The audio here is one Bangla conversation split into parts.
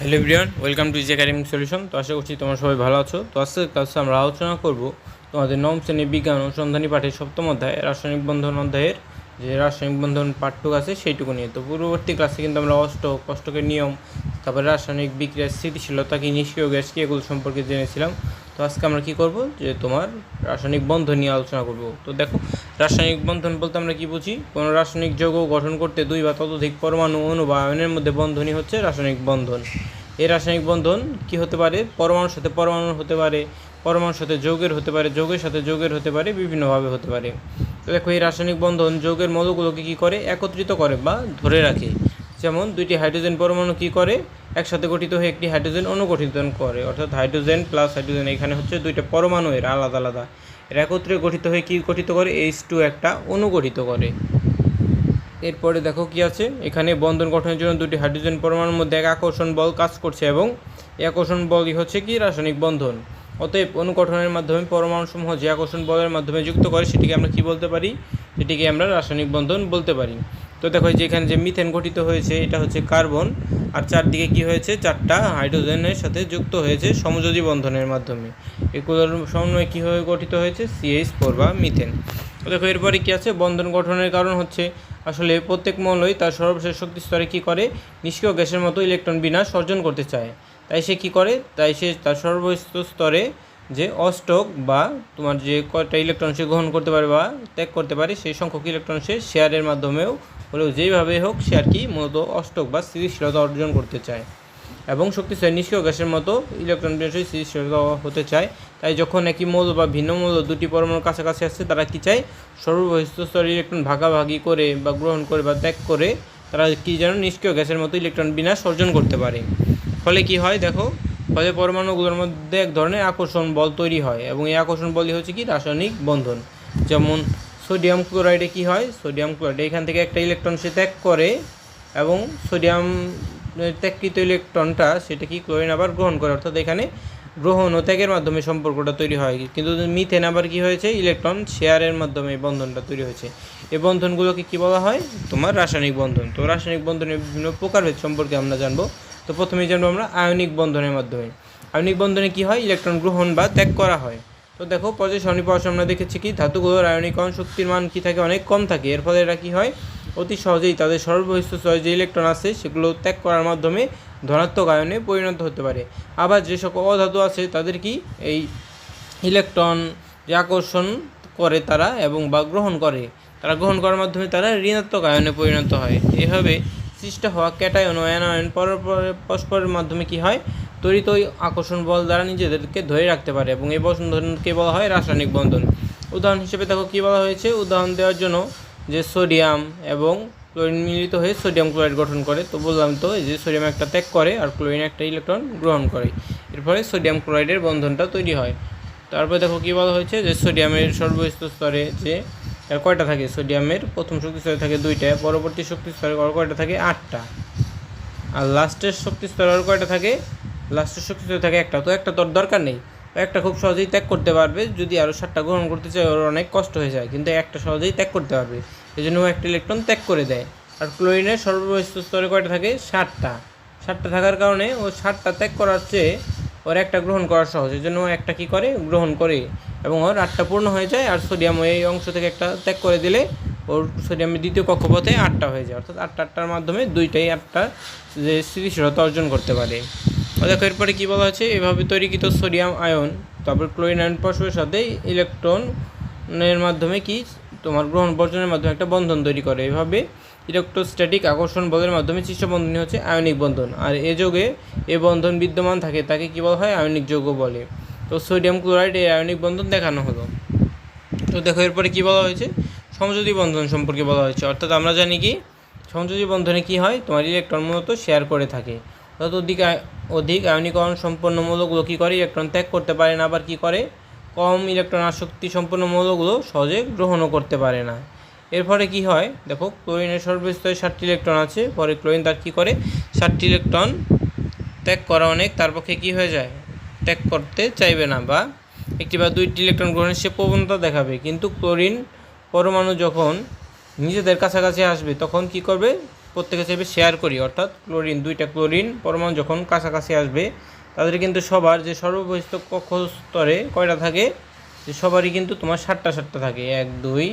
Hello everyone welcome to easy academic solution তো আশা করছি তোমরা সবাই ভালো আছো। তো আজকের ক্লাসে আমরা আলোচনা করব তোমাদের নবম শ্রেণির বিজ্ঞান অনুসন্ধানী পাঠের সপ্তম অধ্যায় রাসায়নিক বন্ধন অধ্যায়ের যে রাসায়নিক বন্ধন পাঠটুক আছে সেইটুকু নিয়ে। তো পূর্ববর্তী ক্লাসে কিন্তু আমরা অষ্টক অষ্টকের নিয়ম, তারপরে রাসায়নিক বিক্রিয়ার স্থিতিশীলতা কি, নিষ্ক্রিয় গ্যাস কি, এগুলো সম্পর্কে জেনেছিলাম। তো আজকে আমরা কি করব? যে তোমার রাসায়নিক বন্ধন নিয়ে আলোচনা করব। তো দেখো রাসায়নিক বন্ধন বলতে আমরা কী বুঝি? কোনো রাসায়নিক যৌগ গঠন করতে দুই বা ততোধিক পরমাণু অণু বা আয়নের মধ্যে বন্ধনই হচ্ছে রাসায়নিক বন্ধন। এই রাসায়নিক বন্ধন কি হতে পারে? পরমাণুর সাথে পরমাণু হতে পারে, পরমাণুর সাথে যৌগের হতে পারে, যৌগের সাথে যৌগের হতে পারে, বিভিন্নভাবে হতে পারে। তো দেখো, এই রাসায়নিক বন্ধন যৌগের মৌলগুলোকে কী করে? একত্রিত করে বা ধরে রাখে। যেমন দুইটি হাইড্রোজেন পরমাণু কী করে? একসাথে গঠিত হয়ে একটি হাইড্রোজেন অনুগঠিত করে। অর্থাৎ হাইড্রোজেন প্লাস হাইড্রোজেন, এখানে হচ্ছে দুইটা পরমাণু এর আলাদা আলাদা। এর একত্রে গঠিত হয়ে কী গঠিত করে? এইচ টু একটা অনুগঠিত করে। এরপরে দেখো কি আছে? এখানে বন্ধন গঠনের জন্য দুটি হাইড্রোজেন পরমাণুর মধ্যে এক আকর্ষণ বল কাজ করছে এবং এই আকর্ষণ বলই হচ্ছে কি? রাসায়নিক বন্ধন। অতএব অনুগঠনের মাধ্যমে পরমাণুসমূহ যে আকর্ষণ বলের মাধ্যমে যুক্ত করে, সেটিকে আমরা কি বলতে পারি? সেটিকে আমরা রাসায়নিক বন্ধন বলতে পারি। তো দেখো এই যে এখানে যে মিথেন গঠিত হয়েছে, এটা হচ্ছে কার্বন আর চারদিকে কি হয়েছে? চারটা হাইড্রোজেনের সাথে যুক্ত হয়েছে সমযোজী বন্ধনের মাধ্যমে। এগুলোর সমন্বয়ে কীভাবে গঠিত হয়েছে? সিএইচ ফোর বা মিথেন তো দেখো এরপরে কী আছে? বন্ধন গঠনের কারণ হচ্ছে, আসলে প্রত্যেক মৌলই তার সর্বশেষ শক্তি স্তরে কী করে? নিষ্ক্রিয় গ্যাসের মতো ইলেকট্রন বিনাশ অর্জন করতে চায়। তাই সে কী করে? তাই সে তার সর্বোচ্চ স্তরে যে অস্টক বা তোমার যে কয়টা ইলেকট্রন সে গ্রহণ করতে পারে বা ত্যাগ করতে পারে, সেই সংখ্যক ইলেকট্রন সে শেয়ারের মাধ্যমেও হলেও যেইভাবে হোক সে আর কি মূলত অষ্টক বা স্থিতিশীলতা অর্জন করতে চায়। এবং শক্তিশালী নিষ্ক্রিয় গ্যাসের মতো ইলেকট্রন বিনাশী স্থিতিশীলতা হতে চায়। তাই যখন একই মৌল বা ভিন্ন মৌল দুটি পরমাণুর কাছাকাছি আসছে, তারা কী চায়? সর্ববহিষ্ঠ স্তরে ইলেকট্রন ভাগাভাগি করে বা গ্রহণ করে বা ত্যাগ করে, তারা কী যেন নিষ্ক্রিয় গ্যাসের মতো ইলেকট্রন বিনাশ অর্জন করতে পারে। ফলে কি হয় দেখো? ফলে পরমাণুগুলোর মধ্যে এক ধরনের আকর্ষণ বল তৈরি হয় এবং এই আকর্ষণ বলই হচ্ছে কি? রাসায়নিক বন্ধন। যেমন সোডিয়াম ক্লোরাইডে কি হয়? Sodium chloride. এখান থেকে একটা ইলেকট্রন সে ত্যাগ করে এবং সোডিয়াম ত্যাগকৃত ইলেকট্রনটা সেটা কি ক্লোরিন আবার গ্রহণ করে। অর্থাৎ এখানে গ্রহণ ও ত্যাগের মাধ্যমে সম্পর্কটা তৈরি হয়। কিন্তু মিথেন আবার কি হয়েছে? ইলেকট্রন শেয়ারের মাধ্যমে বন্ধনটা তৈরি হয়েছে। এই বন্ধনগুলোকে কি বলা হয়? তোমার রাসায়নিক বন্ধন। তো রাসায়নিক বন্ধনের বিভিন্ন প্রকারভেদ সম্পর্কে আমরা জানব। তো প্রথমেই জানব আমরা আয়নিক বন্ধনের মাধ্যমে। আয়নিক বন্ধনে কি হয়? ইলেকট্রন গ্রহণ বা ত্যাগ করা হয়। তো দেখো, পর্যায় স্বনির্ভর আমরা দেখেছি কি ধাতুগুলোর আয়নিকরণ শক্তির মান কি থাকে, অনেক কম থাকে। এর ফলে এরা কি হয়? অতি সহজেই তাদের সর্ববহিষ্ঠ স্তরে যে ইলেকট্রন আছে, সেগুলো ত্যাগ করার মাধ্যমে ধনাত্মক আয়নে পরিণত হতে পারে। আবার যে সকল অধাতু আছে, তাদের কি? এই ইলেকট্রন যে আকর্ষণ করে তারা এবং বা গ্রহণ করে, তারা গ্রহণ করার মাধ্যমে তারা ঋণাত্মক আয়নে পরিণত হয়। এভাবে সৃষ্ট হওয়া ক্যাটায়ন ও অ্যানায়ন পরস্পরের মাধ্যমে কি হয়? তড়িৎ আকর্ষণ বল দ্বারা নিজেদেরকে ধরে রাখতে পারে এবং এই বন্ধনকে বলা হয় রাসায়নিক বন্ধন। উদাহরণ হিসেবে দেখো কী বলা হয়েছে? উদাহরণ দেওয়ার জন্য যে সোডিয়াম এবং ক্লোরিন মিলিত হয়ে সোডিয়াম ক্লোরাইড গঠন করে, তো বললাম তো যে সোডিয়াম একটা ত্যাগ করে আর ক্লোরিন একটা ইলেকট্রন গ্রহণ করে। এর ফলে সোডিয়াম ক্লোরাইডের বন্ধনটা তৈরি হয়। তারপরে দেখো কী বলা হয়েছে যে সোডিয়ামের সর্বোচ্চ স্তরে যে কয়টা থাকে? সোডিয়ামের প্রথম শক্তি স্তরে থাকে দুইটা, পরবর্তী শক্তি স্তরে কয়টা থাকে? আটটা। আর লাস্টের শক্তি স্তরে আর কয়টা থাকে? লাস্টের শক্তি থাকে একটা, তো একটা তোর দরকার নেই। একটা খুব সহজেই ত্যাগ করতে পারবে, যদি আরও সাতটা গ্রহণ করতে চায়, ওর অনেক কষ্ট হয়ে যায়, কিন্তু একটা সহজেই ত্যাগ করতে পারবে। এই জন্য ও একটা ইলেকট্রন ত্যাগ করে দেয়। আর ক্লোরিনের সর্ববহিষ্ঠ স্তরে কয়টা থাকে? ষাটটা ষাটটা থাকার কারণে ও ষাটটা ত্যাগ করার চেয়ে ওর একটা গ্রহণ করা সহজ। এই জন্য ও একটা কী করে? গ্রহণ করে। এবং ওর আটটা পূর্ণ হয়ে যায়, আর সোডিয়াম এই অংশ থেকে একটা ত্যাগ করে দিলে ওর সোডিয়ামের দ্বিতীয় কক্ষপথে আটটা হয়ে যায়। অর্থাৎ আটটা আটটার মাধ্যমে দুইটাই আটটা যে স্থিতিশীলতা অর্জন করতে পারে। দেখো, এরপরে কী বলা হচ্ছে এভাবে তৈরিকৃত সোডিয়াম আয়ন, তারপর ক্লোরিন আয়ন পরস্পরের সাথে ইলেকট্রনের মাধ্যমে কি? তোমার গ্রহণ বর্জনের মাধ্যমে একটা বন্ধন তৈরি করে। এভাবে ইলেকট্রোস্ট্যাটিক আকর্ষণ বলের মাধ্যমে সৃষ্ট বন্ধনই হচ্ছে আয়নিক বন্ধন। আর এ যোগে এ বন্ধন বিদ্যমান থাকে, তাকে কী বলা হয়? আয়নিক যৌগ বলে। তো সোডিয়াম ক্লোরাইড এই আয়নিক বন্ধন দেখানো হলো। তো দেখো, এরপরে কী বলা হয়েছে? সমযোজী বন্ধন সম্পর্কে বলা হয়েছে। অর্থাৎ আমরা জানি কি? সমযোজী বন্ধনে কী হয়? তোমার ইলেকট্রন মূলত শেয়ার করে থাকে। অর্থাৎ অধিক অধিক আয়নীকরণ সম্পন্ন মৌলগুলো কী করে, ইলেকট্রন ত্যাগ করতে পারে না, আবার কী করে? কম ইলেকট্রন আসক্তি সম্পন্ন মৌলগুলো সহজে গ্রহণও করতে পারে না। এর ফলে কী হয়? দেখো, ক্লোরিনের সর্বস্তরে ষাটটি ইলেকট্রন আছে, পরে ক্লোরিন তার কী করে? ষাটটি ইলেকট্রন ত্যাগ করা অনেক, তার পক্ষে কী হয়ে যায়? ত্যাগ করতে চাইবে না, বা একটি বা দুইটি ইলেকট্রন গ্রহণের সে প্রবণতা দেখাবে। কিন্তু ক্লোরিন পরমাণু যখন নিজেদের কাছাকাছি আসবে, তখন কি করবে? প্রত্যেকে চাইবে শেয়ার করি, অর্থাৎ ক্লোরিন দুইটা ক্লোরিন পরমাণু যখন কাছাকাছি আসবে, তাদের কিন্তু সবার যে সর্ববহিষ্ঠ কক্ষ স্তরে কয়টা থাকে, যে সবারই কিন্তু তোমার সাতটা সাতটা থাকে। এক, দুই,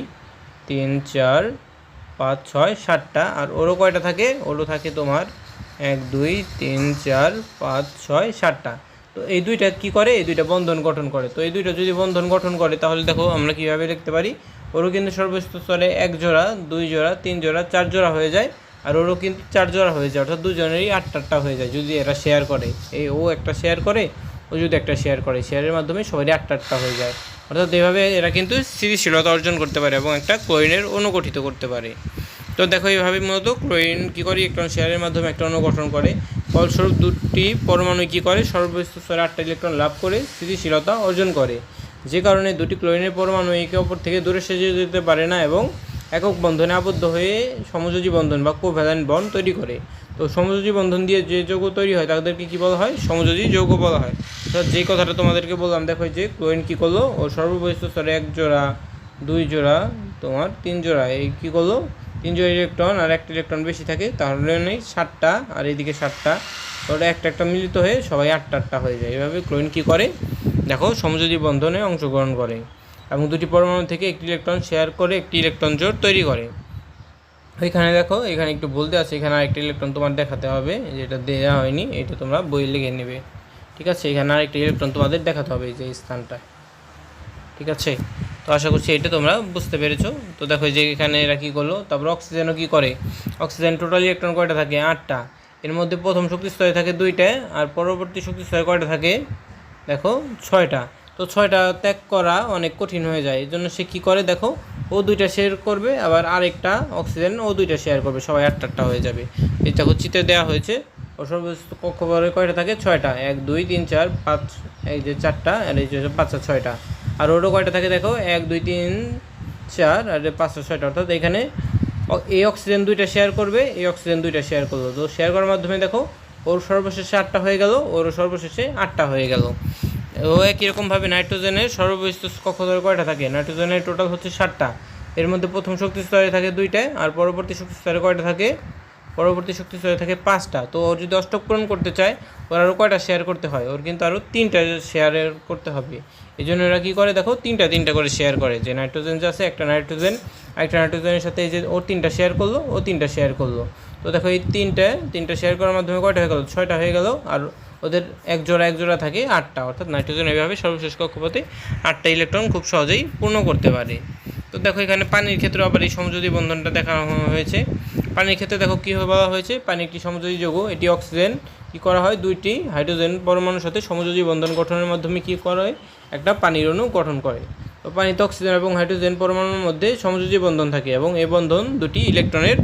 তিন, চার, পাঁচ, ছয়, সাতটা। আর ওরও কয়টা থাকে? ওরও থাকে তোমার এক, দুই, তিন, চার, পাঁচ, ছয়, সাতটা। তো এই দুইটা কি করে? এই দুইটা বন্ধন গঠন করে। তো এই দুইটা যদি বন্ধন গঠন করে, তাহলে দেখো আমরা কীভাবে লিখতে পারি, ওরও কিন্তু সর্বোচ্চ স্তরে এক জোড়া, দুই জোড়া, তিন জোড়া, চার জোড়া হয়ে যায়। আর ওরও কিন্তু চার জোড়া হয়ে যায়, অর্থাৎ দুজনেরই আটটা আটটা হয়ে যায় যদি এরা শেয়ার করে। এই ও একটা শেয়ার করে, ও যদি একটা শেয়ার করে শেয়ারের মাধ্যমে সবারই আটটা আটটা হয়ে যায়। অর্থাৎ এইভাবে এরা কিন্তু স্থিতিশীলতা অর্জন করতে পারে এবং একটা ক্লোরিনের অনুগঠিত করতে পারে। তো দেখো এইভাবে মূলত ক্লোরিন কী করে ইলেকট্রন শেয়ারের মাধ্যমে একটা অণু গঠন করে। ফলস্বরূপ দুটি পরমাণু কী করে সর্বোচ্চ স্তরে আটটা ইলেকট্রন লাভ করে স্থিতিশীলতা অর্জন করে। যে কারণে দুটি ক্লোরিনের পরমাণু একে অপর থেকে দূরে সেজে যেতে পারে না এবং একক বন্ধনে আবদ্ধ হয়ে সমযোজী বন্ধন বা কোভ্যালেন্ট বন্ড তৈরি করে। তো সমযোজী বন্ধন দিয়ে যে যৌগ তৈরি হয়, তাদেরকে কী বলা হয়? সমযোজী যৌগ বলা হয়। তো যে কথাটা তোমাদেরকে বললাম, দেখো যে ক্লোরিন কী করল? ও সর্ববহিষ্ঠ স্তরে এক জোড়া, দুই জোড়া, তোমার তিন জোড়া। এই কী করল? তিন জোড়া ইলেকট্রন আর একটা ইলেকট্রন বেশি থাকে, তাহলে নেই সাতটা আর এইদিকে সাতটা। ওটা একটা একটা মিলিত হয়ে সবাই আটটা আটটা হয়ে যায়। এভাবে ক্লোরিন কী করে? দেখো, সমযোজী বন্ধনে অংশগ্রহণ করে। এবং দুটি পরমাণু থেকে একটি ইলেকট্রন শেয়ার করে একটি ইলেকট্রন জোড় তৈরি করে। এখানে দেখো, এখানে একটু বলতে আছে, এখানে আরেকটি ইলেকট্রন তোমার দেখাতে হবে, যেটা দেওয়া হয়নি, এটা তোমরা বই লিখে নেবে। ঠিক আছে? এখানে আরেকটি ইলেকট্রন তোমাদের দেখাতে হবে এই যে স্থানটা ঠিক আছে? তো আশা করছি এটা তোমরা বুঝতে পেরেছ। তো দেখো যে এখানে এরা কী করল, তারপর অক্সিজেনও কী করে? অক্সিজেন টোটাল ইলেকট্রন কয়টা থাকে? আটটা। এর মধ্যে প্রথম শক্তি স্তরে থাকে দুইটা, আর পরবর্তী শক্তি স্তরে কয়টা থাকে? দেখো, ছয়টা। তো ছয়টা ত্যাগ করা অনেক কঠিন হয়ে যায়। এই জন্য সে কী করে দেখো, ও দুইটা শেয়ার করবে, আবার আরেকটা অক্সিজেন ও দুইটা শেয়ার করবে, সবাই আটটা আটটা হয়ে যাবে। দেখো চিত্রে দেওয়া হয়েছে। ও সর্বোচ্চ কক্ষপরে কয়টা থাকে? ছয়টা। এক, দুই, তিন, চার, পাঁচ, এই যে চারটা, আর এই যে পাঁচটা ছয়টা। আর ওরও কয়টা থাকে দেখো? এক, দুই, তিন, চার, আর পাঁচটা ছয়টা। অর্থাৎ এখানে এই অক্সিজেন দুইটা শেয়ার করবে, এই অক্সিজেন দুইটা শেয়ার করল। তো শেয়ার করার মাধ্যমে দেখো, ওর সর্বশেষে আটটা হয়ে গেল, ওর সর্বশেষে আটটা হয়ে গেল। ও একই রকমভাবে নাইট্রোজেনের সর্ববিষ্ট কক্ষধর কয়টা থাকে? নাইট্রোজেনের টোটাল হচ্ছে সাতটা। এর মধ্যে প্রথম শক্তি স্তরে থাকে দুইটা আর পরবর্তী শক্তি স্তরে কয়টা থাকে? পরবর্তী শক্তি স্তরে থাকে পাঁচটা। তো ও যদি অষ্টক পূরণ করতে চায়, ওর আরও কয়টা শেয়ার করতে হয়? ওর কিন্তু আরও তিনটা শেয়ারের করতে হবে। এই জন্য এরা কী করে দেখো, তিনটা তিনটা করে শেয়ার করে। যে নাইট্রোজেন যে আছে, একটা নাইট্রোজেন একটা নাইট্রোজেনের সাথে যে ও তিনটা শেয়ার করল, ও তিনটা শেয়ার করল। তো দেখো এই তিনটে তিনটে শেয়ার করার মাধ্যমে কয়টা হয়ে গেল? ছয়টা হয়ে গেল আর ওদের এক জোড়া এক জোড়া থাকে আটটা, অর্থাৎ নাইট্রোজেন এভাবে সর্বশেষ কক্ষপথে আটটা ইলেকট্রন খুব সহজেই পূর্ণ করতে পারে। তো দেখো এখানে পানির ক্ষেত্রে আবার এই সমযোজী বন্ধনটা দেখানো হয়েছে। পানির ক্ষেত্রে দেখো কী বলা হয়েছে? পানি একটি সমযোজী যৌগ, এটি অক্সিজেন কী করা হয়? দুইটি হাইড্রোজেন পরমাণুর সাথে সমযোজী বন্ধন গঠনের মাধ্যমে কী করা হয়? একটা পানির অণু গঠন করে। তো পানিতে অক্সিজেন এবং হাইড্রোজেন পরমাণুর মধ্যে সমযোজী বন্ধন থাকে এবং এই বন্ধন দুটি ইলেকট্রনের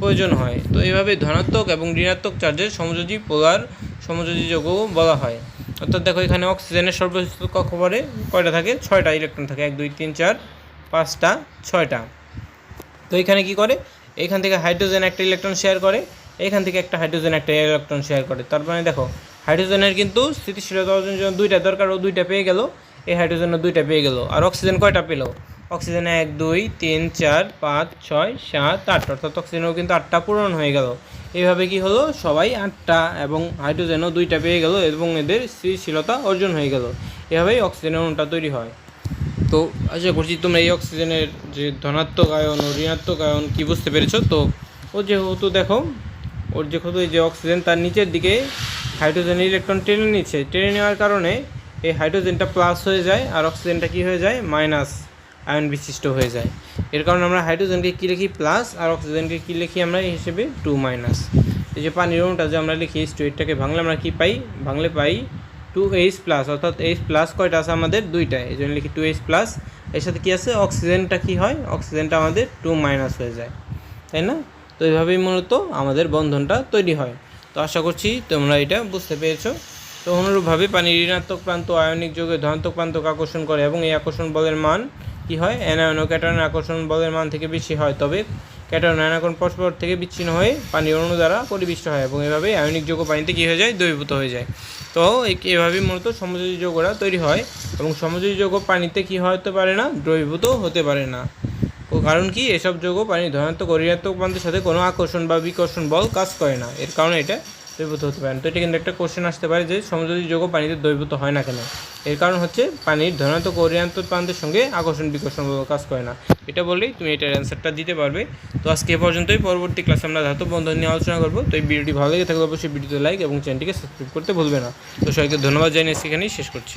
প্রয়োজন হয়। তো এইভাবে ধনাত্মক এবং ঋণাত্মক চার্জের সমযোজী পোলার সমযোজী যৌগও বলা হয়। অর্থাৎ দেখো এখানে অক্সিজেনের সর্বোচ্চ কক্ষপরে কয়টা থাকে? ছয়টা ইলেকট্রন থাকে। এক, দুই, তিন, চার, পাঁচটা, ছয়টা। তো এখানে কি করে? এখান থেকে হাইড্রোজেন একটা ইলেকট্রন শেয়ার করে, এখান থেকে একটা হাইড্রোজেন একটা ইলেকট্রন শেয়ার করে। তার মানে দেখো, হাইড্রোজেনের কিন্তু স্থিতিশীলতা অর্জনের জন্য দুইটা দরকার ও দুইটা পেয়ে গেল। এই হাইড্রোজেনও দুইটা পেয়ে গেল। আর অক্সিজেন কয়টা পেল? অক্সিজেন এক, দুই, তিন, চার, পাঁচ, ছয়, সাত, আট। অর্থাৎ অক্সিজেনও কিন্তু আটটা পূরণ হয়ে গেল। এইভাবে কি হলো? সবাই আটটা এবং হাইড্রোজেনও দুইটা পেয়ে গেল এবং এদের স্থিতিশীলতা অর্জন হয়ে গেল। এভাবেই অক্সিজেনের অণুটা তৈরি হয়। তো আশা করছি তোমরা এই অক্সিজেনের যে ধনাত্মক আয়ন ও ঋণাত্মক আয়ন কি বুঝতে পেরেছ? তো ও যেহেতু দেখো, ওর যেহেতু এই যে অক্সিজেন তার নিচের দিকে হাইড্রোজেন ইলেকট্রন টেনে নিচ্ছে। টেনে নেওয়ার কারণে এই হাইড্রোজেনটা প্লাস হয়ে যায় আর অক্সিজেনটা কি হয়ে যায়? মাইনাস। আয়ন বিশিষ্ট হয়ে যায়। এর কারণে আমরা হাইড্রোজেনকে কী লিখি? প্লাস আর অক্সিজেনকে কী লিখি আমরা? হিসেবে টু মাইনাস। এই যে পানির অণুটা যে আমরা লিখি এইচ টু এইটটাকে ভাঙলে আমরা কী পাই? ভাঙলে পাই টু এইচ প্লাস, অর্থাৎ এইচ প্লাস কয়টা আছে আমাদের? দুইটা। এই জন্য লিখি টু এইচ প্লাস। এর সাথে কী আছে? অক্সিজেনটা কী হয়? অক্সিজেনটা আমাদের টু মাইনাস হয়ে যায়। তাই না? তো এইভাবেই মূলত আমাদের বন্ধনটা তৈরি হয়। তো আশা করছি তোমরা এটা বুঝতে পেরেছ। তো অনুরূপভাবে পানির ঋণাত্মক প্রান্ত, আয়নিক যোগে ধনাত্মক প্রান্তকে আকর্ষণ করে এবং এই আকর্ষণ বলের মান কি হয়? অ্যানায়ন ও আকর্ষণ বলের মান থেকে বেশি হয়, তবে ক্যাটায়ন আয়নাকরণ পরস্পর থেকে বিচ্ছিন্ন হয়ে পানির অণু দ্বারা পরিবিষ্ট হয় এবং এভাবে আয়নিক যৌগ পানিতে কী হয়ে যায়? দ্রবীভূত হয়ে যায়। তো এভাবেই মূলত সমযোজী যৌগরা তৈরি হয় এবং সমযোজী যৌগ পানিতে কী হতে পারে না? দ্রবীভূত হতে পারে না। কারণ কি? এসব যৌগ পানির ধনাত্মক ঋণাত্মক প্রান্তের সাথে কোনো আকর্ষণ বা বিকর্ষণ বল কাজ করে না। এর কারণে এটা দ্রবীভূত হতে পারেন তো এটা কিন্তু একটা কোশ্চেন আসতে পারে যে সমযোজী যৌগ পানিতে দ্রবীভূত হয় না কেন? এর কারণ হচ্ছে পানির ধনাত্মক ও প্রান্তের সঙ্গে আকর্ষণ বিকর্ষণ কাজ করে না। এটা বললেই তুমি এটার অ্যান্সারটা দিতে পারবে। তো আজকে এ পর্যন্তই। পরবর্তী ক্লাসে আমরা ধাতু বন্ধন নিয়ে আলোচনা করব। তো এই ভিডিওটি ভালো লেগে থাকলে অবশ্যই ভিডিওতে লাইক এবং চ্যানেলটিকে সাবস্ক্রাইব করতে ভুলবে না। তো সবাইকে ধন্যবাদ জানিয়ে সেখানেই শেষ করছি।